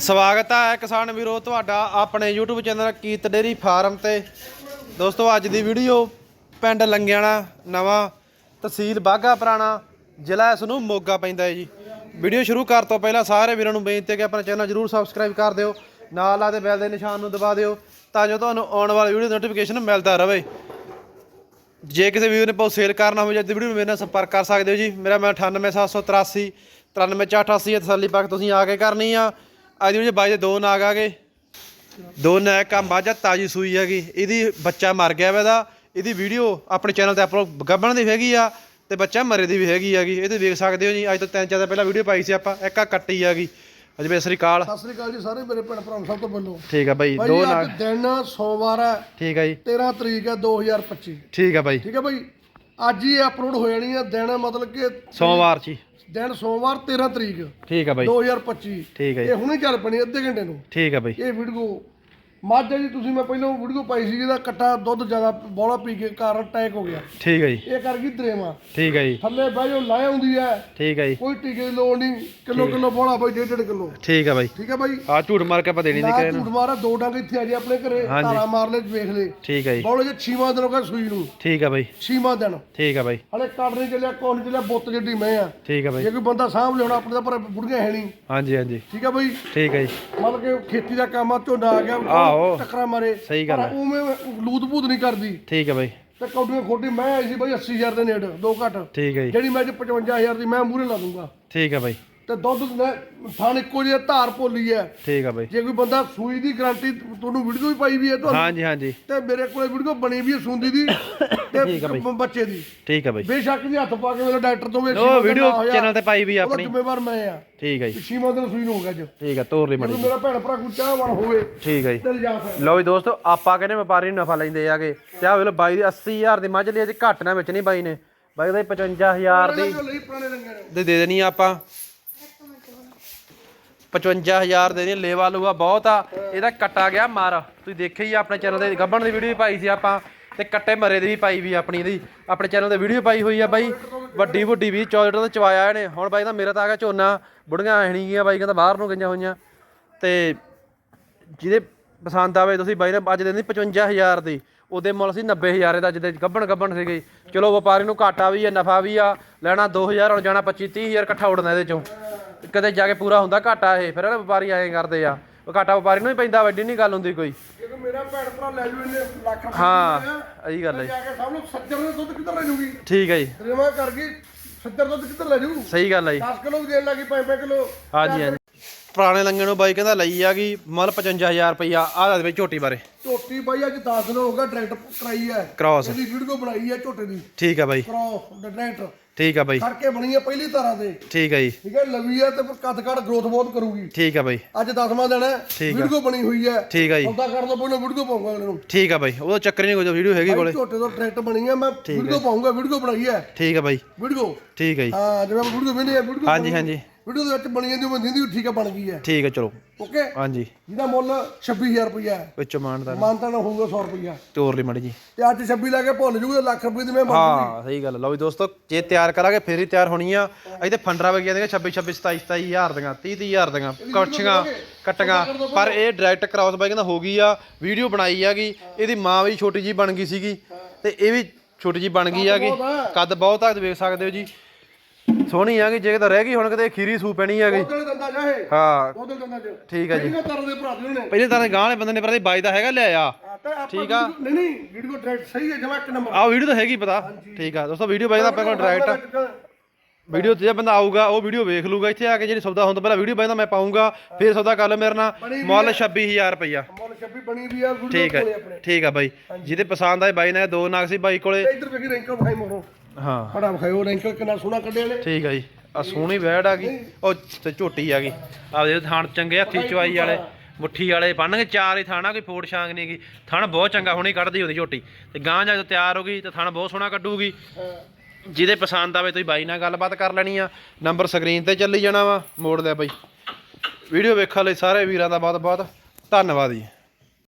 ਸਵਾਗਤ ਹੈ ਕਿਸਾਨ ਵੀਰੋ, ਤੁਹਾਡਾ ਆਪਣੇ YouTube ਚੈਨਲ ਕੀਤ ਡੇਰੀ ਫਾਰਮ ਤੇ। ਦੋਸਤੋ, ਅੱਜ ਦੀ ਵੀਡੀਓ ਪਿੰਡ ਲੰਗਿਆਣਾ, ਨਵਾਂ ਤਹਿਸੀਲ ਬਾਗਾ ਪੁਰਾਣਾ, ਜ਼ਿਲ੍ਹਾ ਇਸ ਨੂੰ ਮੋਗਾ ਪੈਂਦਾ ਹੈ ਜੀ। ਵੀਡੀਓ ਸ਼ੁਰੂ ਕਰਨ ਤੋਂ ਪਹਿਲਾਂ ਸਾਰੇ ਵੀਰਾਂ ਨੂੰ ਬੇਨਤੀ ਹੈ ਕਿ ਆਪਣਾ ਚੈਨਲ ਜਰੂਰ ਸਬਸਕ੍ਰਾਈਬ ਕਰ ਦਿਓ, ਨਾਲ ਆ ਆਦੇ ਬੈਲ ਦੇ ਨਿਸ਼ਾਨ ਨੂੰ ਦਬਾ ਦਿਓ, ਤਾਂ ਜੋ ਤੁਹਾਨੂੰ ਆਉਣ ਵਾਲੀ ਵੀਡੀਓ ਨੋਟੀਫਿਕੇਸ਼ਨ ਮਿਲਦਾ ਰਹੇ। ਜੇ ਕਿਸੇ ਵੀਰ ਨੇ ਬਹੁਤ ਸੇਲ ਕਰਨਾ ਹੋਵੇ ਜਾਂ ਵੀਡੀਓ ਨੂੰ ਮੇਰੇ ਨਾਲ ਸੰਪਰਕ ਕਰ ਸਕਦੇ ਹੋ ਜੀ। ਮੇਰਾ ਮੈਂ 98783 93488 ਹੈ, ਤਸੱਲੀ ਪੱਕ ਤੁਸੀਂ ਆ ਕੇ ਕਰਨੀ ਆ। ਅੱਜ ਵੀਡੀਓ ਬਾਈ ਦੇ ਦੋ ਨਾਗ ਆ ਗਏ। ਦੋ ਨਾਗ ਕਾ ਮਾਝਾ ਤਾਜੀ ਸੂਈ ਹੈਗੀ। ਇਹਦੀ ਬੱਚਾ ਮਰ ਗਿਆ ਵਾ ਇਹਦਾ। ਇਹਦੀ ਵੀਡੀਓ ਆਪਣੇ ਚੈਨਲ ਤੇ ਅਪਲੋਡ ਗੱਬਣ ਦੀ ਹੈਗੀ ਆ ਤੇ ਬੱਚਾ ਮਰੇ ਦੀ ਵੀ ਹੈਗੀ ਹੈਗੀ। ਇਹ ਤੇ ਵੇਖ ਸਕਦੇ ਹੋ ਜੀ। ਅੱਜ ਤੋਂ ਤਿੰਨ ਚਾਰ ਦਿਨ ਪਹਿਲਾਂ ਵੀਡੀਓ ਪਾਈ ਸੀ ਆਪਾਂ। ਇੱਕ ਆ ਕੱਟੀ ਹੈਗੀ। ਅਜੇ ਸ੍ਰੀ ਅਕਾਲ। ਸਤਿ ਸ੍ਰੀ ਅਕਾਲ ਜੀ ਸਾਰੇ ਮੇਰੇ ਭੈਣ ਭਰਾਵਾਂ ਨੂੰ ਸਭ ਤੋਂ ਪਹਿਲਾਂ ਠੀਕ ਆ ਬਾਈ ਦੋ ਨਾਗ। ਦਿਨ ਸੋਮਵਾਰ ਹੈ। ਠੀਕ ਆ ਜੀ। 13 ਤਰੀਕ ਹੈ 2025 ਠੀਕ ਆ ਬਾਈ। ਠੀਕ ਹੈ ਭਾਈ ਅੱਜ ਹੀ ਅਪਲੋਡ ਹੋ ਜਾਣੀ ਹੈ। ਦਿਨ ਮਤਲਬ ਕਿ ਸੋਮਵਾਰ ਚ ਹੀ। ਦਿਨ ਸੋਮਵਾਰ 13 ਤਰੀਕ ਠੀਕ ਆ ਬਾਈ। 2025 ਠੀਕ ਆ ਜੀ। ਇਹ ਹੁਣੇ ਚੱਲ ਪਣੀ ਅੱਧੇ ਘੰਟੇ ਨੂੰ। ਠੀਕ ਆ ਬਾਈ। ਇਹ ਵੀਡੀਓ ਮੱਝ ਹੈ ਜੀ ਤੁਸੀਂ ਮੈਂ ਪਹਿਲਾਂ ਵੀਡੀਓ ਪਾਈ ਸੀ ਜਿਹਦਾ ਕੱਟਾ ਦੁੱਧ ਜ਼ਿਆਦਾ ਬੋਲਾ ਪੀ ਕੇ ਕਾਰਨ ਅਟੈਕ ਹੋ ਗਿਆ ਠੀਕ ਆ ਜੀ ਇਹ ਕਰ ਗਈ ਦਰੇਵਾ ਠੀਕ ਆ ਜੀ ਥੱਲੇ ਬਹਿ ਜਾਓ ਲਾਇਆ ਹੁੰਦੀ ਹੈ ਠੀਕ ਆ ਜੀ ਕੋਈ ਟੀਕੇ ਦੀ ਲੋੜ ਨਹੀਂ ਕਿਲੋ ਕਿਲੋ ਬੋਲਾ ਬਾਈ ਡੇਢ ਡੇਢ ਕਿਲੋ ਠੀਕ ਆ ਬਾਈ ਠੀਕ ਹੈ ਬਾਈ ਆ ਝੂਠ ਮਾਰ ਕੇ ਆਪਾਂ ਦੇਣੀ ਨਹੀਂ ਨਾ ਕਰੇ ਝੂਠ ਮਾਰਾ ਦੋ ਡੰਗ ਇੱਥੇ ਆ ਜੀ ਆਪਣੇ ਘਰੇ। ਤਾਰਾ ਮਾਰ ਲੈ ਵੇਖ ਲੈ ਠੀਕ ਆ ਜੀ ਬੋਲੇ ਜੇ ਛੀਵਾਂ ਦਿਨ ਹੋ ਗਿਆ ਸੂਈ ਨੂੰ ਠੀਕ ਆ ਬਾਈ ਛੀਵਾਂ ਦਿਨ ਠੀਕ ਆ ਬਾਈ ਹਲੇ ਕੱਢ ਨਹੀਂ ਚੱਲਿਆ ਕੋਣ ਨਹੀਂ ਚੱਲਿਆ ਬੁੱਤ ਜਿੱਡੀ ਮੈਂ ਆ ਠੀਕ ਆ ਬਾਈ ਜੇ ਕੋਈ ਬੰਦਾ ਸਾਂਭ ਲਿਆਉਣਾ ਆਪਣੇ ਦਾ ਪਰ ਬੁੜੀਆਂ ਹੈ ਨਹੀਂ ਹਾਂਜੀ ਹਾਂਜੀ ਠੀਕ ਆ ਬਈ ਠੀਕ ਆ ਜੀ ਮਤਲਬ ਕਿ ਖੇਤੀ ਦਾ ਕੰਮ ਆ ਝੋਨਾ ਆ ਗਿਆ ਆਹੋ। ਟੱਕਰਾਂ ਮਾਰੇ। ਸਹੀ ਗੱਲ ਪਰ ਉਵੇਂ ਲੂਤ ਬੂਤ ਨਹੀਂ ਕਰਦੀ। ਠੀਕ ਆ ਬਾਈ। ਤੇ ਕੌਡੀਆਂ ਖੋਡੀ ਮੈਂ ਆਈ ਸੀ ਬਈ 80000 ਦੇ ਨੇੜ ਦੋ ਘੱਟ। ਠੀਕ ਜੀ। ਜਿਹੜੀ ਮੈਂ ਅੱਜ 55000 ਦੀ ਮੈਂ ਮੂਹਰੇ ਲਾ ਦੂੰਗਾ। ਠੀਕ ਆ ਬਾਈ। ਤੇ ਦੁੱਧ ਨੇ ਥਾਣ ਇੱਕੋ ਜਿਹਾ ਧਾਰ ਭੋਲੀ ਹੈ। ਠੀਕ ਆ ਬਾਈ। ਜੇ ਕੋਈ ਬੰਦਾ ਸੂਈ ਦੀ ਗਾਰੰਟੀ ਤੁਹਾਨੂੰ ਵੀਡੀਓ ਵੀ ਪਾਈ ਵੀ ਹੈ ਤੁਹਾਨੂੰ ਹਾਂਜੀ ਹਾਂਜੀ। ਤੇ ਮੇਰੇ ਕੋਲੇ ਵੀਡੀਓ ਬਣੀ ਵੀ ਹੈ ਸੁੰਦੀ ਦੀ ਠੀਕ ਆ ਤੇ ਬਈ। ਬੱਚੇ ਦੀ। ਠੀਕ ਆ ਬਾਈ। ਬੇਸ਼ੱਕ ਜੀ ਹੱਥ ਪਾ ਕੇ ਮੇਰੇ ਡਾਕਟਰ ਤੋਂ ਵੀ ਉਹ ਵੀਡੀਓ ਚੈਨਲ ਤੇ ਪਾਈ ਵੀ ਆ ਆਪਣੀ ਆਪਣੀ। ਜ਼ਿੰਮੇਵਾਰ ਮੈਂ ਆ। ਠੀਕ ਆ ਜੀ। ਸ਼ੀਮਾ ਦੇ ਸੂਈ ਨੂੰ ਹੋ ਗਿਆ ਅੱਜ। ਠੀਕ ਆ ਤੋਰ ਲਈ ਮੜੀ ਮੇਰਾ ਭੈਣ ਭਰਾ ਕੋਈ ਚਾਹਵਾਨ ਹੋਵੇ ਠੀਕ ਆ ਜੀ। ਤੇ ਲਿਜਾ ਫਿਰ। ਲਓ ਜੀ ਦੋਸਤੋ ਆਪਾਂ ਕਹਿੰਦੇ ਵਪਾਰੀ ਨੂੰ ਨਫਾ ਲੈਂਦੇ ਆਗੇ। ਤੇ ਆ ਵੇਖ ਲਓ ਬਾਈ ਦੀ 80000 ਦੀ ਮੱਝ ਲਈ ਅਜੇ ਘੱਟ ਨਾ ਵਿੱਚ ਨਹੀਂ ਬਾਈ ਨੇ। ਬਾਈ ਦਾ 55000 ਦੀ। ਲਈ ਪੁਰਾਣੇ ਰੰਗਾਂ ਨੇ ਦੇ ਦੇ ਦੇਣੀ ਆ ਆਪਾਂ। 55000 ਦੇ ਦੇਣੀ, ਲੇਵਾ ਲੂਆ ਬਹੁਤ ਆ। ਇਹਦਾ ਕੱਟਾ ਗਿਆ ਮਾਰ। ਤੁਸੀਂ ਦੇਖਿਆ ਹੀ ਆ, ਆਪਣੇ ਚੈਨਲ ਤੇ ਗੱਬਣ ਦੀ ਵੀਡੀਓ ਵੀ ਪਾਈ ਸੀ ਆਪਾਂ ਤੇ ਕੱਟੇ ਮਰੇ ਦੀ ਵੀ ਪਾਈ ਵੀ ਆਪਣੀ ਇਹਦੀ। ਆਪਣੇ ਚੈਨਲ ਤੇ ਵੀਡੀਓ ਪਾਈ ਹੋਈ ਆ ਬਾਈ। ਵੱਡੀ ਵੱਡੀ ਵੀ ਚੌਲਟ ਤੋਂ ਚਵਾਇਆ ਇਹਨੇ ਹੁਣ ਬਾਈ ਤਾਂ ਮੇਰਾ ਤਾਂ ਆ ਗਿਆ ਝੋਨਾ, ਬੁੜੀਆਂ ਆਹਣੀ ਗਈਆਂ ਬਾਈ, ਕਹਿੰਦਾ ਬਾਹਰ ਨੂੰ ਗਈਆਂ ਹੋਈਆਂ। ਤੇ ਜਿਹਦੇ ਪਸੰਦ ਆਵੇ ਤੁਸੀਂ ਬਾਈ ਨੇ ਅੱਜ ਦਿੰਦੀ 55000 ਦੀ। ਉਹਦੇ ਮੁੱਲ ਸੀ 90000 ਦਾ ਜਿਹਦੇ ਗੱਬਣ ਗੱਬਣ ਸੀਗੇ ਚਲੋ ਵਪਾਰੀ ਨੂੰ ਘਾਟਾ ਵੀ ਹੈ ਨਫਾ ਵੀ ਆ ਲੈਣਾ 2000 ਹੁਣ ਜਾਣਾ 25 30000 ਇਕੱਠਾ ਉੜਨਾ ਇਹਦੇ ਚੋਂ। ਕਦੇ ਜਾ ਕੇ ਪੂਰਾ ਹੁੰਦਾ ਘਾਟਾ ਇਹ ਫਿਰ ਵਪਾਰੀ ਐਂ ਕਰਦੇ ਆ। ਉਹ ਘਾਟਾ ਵਪਾਰੀ ਨੂੰ ਹੀ ਪੈਂਦਾ ਵੱਡੀ ਨਹੀਂ ਗੱਲ ਹੁੰਦੀ ਕੋਈ। ਮੇਰਾ ਭੈਣ ਭਰਾ ਲੈ ਜੂ ਇਹਨੇ ਲੱਖ ਹਾਂ ਇਹੀ ਗੱਲ ਹੈ ਜਾ। ਕੇ ਸਭ ਨੂੰ ਸੱਜਰ ਦੇ ਦੁੱਧ ਕਿੱਧਰ ਲੈ ਜੂਗੀ? ਠੀਕ ਹੈ ਜੀ। ਰੇਵਾ ਕਰ ਗਈ ਸੱਜਰ ਦੁੱਧ ਕਿੱਧਰ ਲੈ ਜੂ? ਸਹੀ ਗੱਲ ਹੈ ਜੀ। 10 ਕਿਲੋ ਵੀ ਦੇਣ ਲੱਗੀ 5 ਕਿਲੋ। ਹਾਂਜੀ ਹਾਂਜੀ। ਪੁਰਾਣੇ ਲੰਗੇ ਨੂੰ ਬਾਈ ਕਹਿੰਦਾ ਲਈ ਆ ਗਈ ਮੁੱਲ 55000 ਰੁਪਈਆ ਆਹ ਦੱਸ ਬਈ ਝੋਟੀ ਬਾਰੇ। ਝੋਟੀ ਬਾਈ ਅੱਜ 10 ਦਿਨ ਹੋ ਗਿਆ ਡਾਇਰੈਕਟ ਕਰਾਈ ਹੈ। ਕ੍ਰਾਸ ਇਹਦੀ ਵੀਡੀਓ ਬਣਾਈ ਹੈ ਝੋਟੇ ਦੀ। ਠੀਕ ਆ ਬਾਈ। Cross direct. ਠੀਕ ਆ ਬਾਈ। ਖੜ ਕੇ ਬਣੀ ਹੈ ਪਹਿਲੀ ਤਰ੍ਹਾਂ ਤੇ। ਠੀਕ ਆ ਜੀ। ਠੀਕ ਹੈ ਲਵੀ ਹੈ ਤੇ ਕੱਦ ਕੱਦ ਗਰੋਥ ਬਹੁਤ ਕਰੂਗੀ। ਠੀਕ ਆ ਬਾਈ। ਅੱਜ 10ਵਾਂ ਦਿਨ ਹੈ ਠੀਕ ਆ। ਵੀਡੀਓ ਬਣੀ ਹੋਈ ਹੈ। ਠੀਕ ਆ ਜੀ। ਸੌਦਾ ਕਰਨ ਤੋਂ ਪਹਿਲਾਂ ਵੀਡੀਓ ਪਾਉਂਗਾ ਅਗਲੇ ਨੂੰ। ਠੀਕ ਆ ਬਾਈ। ਉਹਦਾ ਚੱਕਰ ਨਹੀਂ ਕੋਈ ਵੀਡੀਓ ਹੈਗੀ ਕੋਲੇ। ਝੋਟੇ ਤੋਂ ਡਾਇਰੈਕਟ ਬਣੀ ਹੈ ਮੈਂ ਵੀਡੀਓ ਪਾਉਂਗਾ ਵੀਡੀਓ ਬਣਾਈ ਹੈ। ਠੀਕ ਆ ਬਾਈ। ਵੀਡੀਓ। ਠੀਕ ਆ ਜੀ। ਹਾਂ ਜਿਵੇਂ ਵੀਡੀਓ ਵੇਖਦੇ ਆ ਵੀਡੀਓ ਹਾਂਜੀ ਹਾਂਜੀ। ਵੀਡੀਓ ਦੇ ਵਿੱਚ ਬਣੀ ਜਾਂਦੀ ਉਹ ਦਿੰਦੀ ਠੀਕ ਹੈ ਬਣ ਗਈ ਹੈ ਠੀਕ ਆ ਚਲੋ। ਓਕੇ? ਹਾਂਜੀ। ਜਿਹਦਾ ਮੁੱਲ 26000 ਰੁਪਇਆ ਹੈ। ਵਿੱਚੋਂ ਮਾਨਦਾ ਮਾਨਤਾ ਨਾ ਹੋਊਗਾ 100 ਰੁਪਇਆ ਤੋਰ ਲਈ ਮੜੀ ਜੀ। ਤੇ ਅੱਜ 26 ਲੈ ਕੇ ਭੁੱਲ ਜੂਗੇ ਲੱਖ ਰੁਪਏ ਦੀ ਮੈਂ ਮੰਗ ਹਾਂ ਸਹੀ ਗੱਲ ਲਓ ਵੀ ਦੋਸਤੋ ਜੇ ਤਿਆਰ ਕਰਾਂਗੇ ਫੇਰ ਹੀ ਤਿਆਰ ਹੋਣੀ ਆ। ਤੇ ਫੰਡਰਾ ਵਗੀਆਂ ਦੀਆਂ 26 26 27 27000 ਦੀਆਂ 30 30000 ਦੀਆਂ ਕੌਛੀਆਂ ਕਟੀਆਂ। ਪਰ ਇਹ ਡਾਇਰੈਕਟ ਕ੍ਰਾਸ ਬਾਈ ਕਹਿੰਦਾ ਹੋ ਗਈ ਆ ਵੀਡੀਓ ਬਣਾਈ ਆਗੀ ਇਹਦੀ ਮਾਂ ਵੀ ਛੋਟੀ ਜੀ ਬਣ ਗਈ ਸੀਗੀ। ਤੇ ਇਹ ਵੀ ਛੋਟੀ ਜੀ ਬਣ ਗਈ ਆਗੀ ਕੱਦ ਬਹੁਤ ਆ ਵੇਖ ਸਕਦੇ ਹੋ ਜੀ। ਸੋਹਣੀ ਆਗੀ ਜੇ ਕਿਤੇ ਰਹਿ ਗਈ ਹੁਣ ਕਿਤੇ ਖੀਰੀ ਸੂ ਪੈਣੀ ਹੈਗੀ ਉਹਦੇ ਦੰਦਾ ਜਾਏ ਹਾਂ। ਉਹਦੇ ਦੰਦਾ ਚ। ਠੀਕ ਆ ਜੀ। ਕਿਹਨੇ ਤਰ੍ਹਾਂ ਦੇ ਭਰਾ ਦੇ ਉਹਨੇ। ਪਹਿਲੇ ਤਾਂ ਗਾਂ ਵਾਲੇ ਬੰਦੇ ਨੇ ਪਤਾ ਨਹੀਂ ਬਾਈ ਦਾ ਹੈਗਾ ਲਿਆਇਆ ਠੀਕ ਆ। ਨਹੀਂ ਨਹੀਂ ਵੀਡੀਓ ਡਾਇਰੈਕਟ ਸਹੀ ਹੈ ਜਮਾ ਇੱਕ ਨੰਬਰ। ਆਹ ਵੀਡੀਓ ਤਾਂ ਹੈਗੀ ਪਤਾ। ਠੀਕ ਆ। ਦੋਸਤੋ ਵੀਡੀਓ ਬਾਈ ਦਾ ਆਪਣੇ ਕੋਲ ਡਾਇਰੈਕਟ ਵੀਡੀਓ ਤੇ ਜੇ ਬੰਦਾ ਆਊਗਾ ਉਹ ਵੀਡੀਓ ਵੇਖ ਲੂਗਾ। ਇੱਥੇ ਆ ਕੇ ਜਿਹੜੀ ਸੌਦਾ ਤੋਂ ਪਹਿਲਾਂ ਵੀਡੀਓ ਬਾਈ ਦਾ ਮੈਂ ਪਾਉਂਗਾ ਫਿਰ ਸੌਦਾ ਕਰ ਲਓ ਮੇਰੇ ਨਾਲ। ਮੁੱਲ 26000 ਰੁਪਈਆ। ਮੁੱਲ 26 ਬਣੀ ਵੀ ਆ ਵੀਡੀਓ ਠੀਕ ਹੈ ਕੋਲੇ ਆਪਣੇ। ਠੀਕ ਆ ਬਾਈ। ਜਿਹਦੇ ਪਸੰਦ ਆਏ ਬਾਈ ਨੇ ਦੋ ਨਾਗ ਸੀ ਬਾਈ ਕੋਲੇ। ਇੱਧਰ ਵੇਖੀ ਰੈਂਕਲ ਵਿਖਾਈ ਮੋਰੋ। ਹਾਂ। ਬੜਾ ਉਹ ਰੈਂਕਲ ਕਿੰਨਾ ਸੋਹਣਾ ਕੱਢਿਆ ਨੇ। ਠੀਕ ਆ ਜੀ। ਆ ਸੋਹਣੀ ਵੈੜ ਆ ਗਈ। ਉਹ ਤੇ ਝੋਟੀ ਆ ਗਈ। ਆਪਦੇ ਥਾਣ ਚੰਗੇ ਹੱਥੀ ਚਵਾਈ ਵਾਲੇ ਮੁੱਠੀ ਵਾਲੇ ਬੰਨਗੇ ਚਾਰ ਹੀ ਥਾਣਾ ਕੋਈ ਫੋੜ ਛਾਂਗ ਨਹੀਂ ਗਈ ਥਣ ਬਹੁਤ ਚੰਗਾ ਹੁਣੀ ਕੱਢਦੀ ਹੁੰਦੀ ਝੋਟੀ। ਤੇ ਗਾਂ ਜਦੋਂ ਤਿਆਰ ਹੋ ਗਈ ਤੇ ਥਣ ਬਹੁਤ ਸੋਹਣਾ ਕੱਢੂਗੀ। ਜਿਹਦੇ ਪਸੰਦ ਆਵੇ ਤੁਸੀਂ ਬਾਈ ਨਾਲ ਗੱਲਬਾਤ ਕਰ ਲੈਣੀ ਆ। ਨੰਬਰ ਸਕਰੀਨ ਤੇ ਚੱਲੀ ਜਾਣਾ ਵਾ ਮੋੜ ਲਿਆ ਬਾਈ। ਵੀਡੀਓ ਵੇਖਣ ਲਈ ਸਾਰੇ ਵੀਰਾਂ ਦਾ ਬਹੁਤ ਬਹੁਤ ਧੰਨਵਾਦ ਜੀ।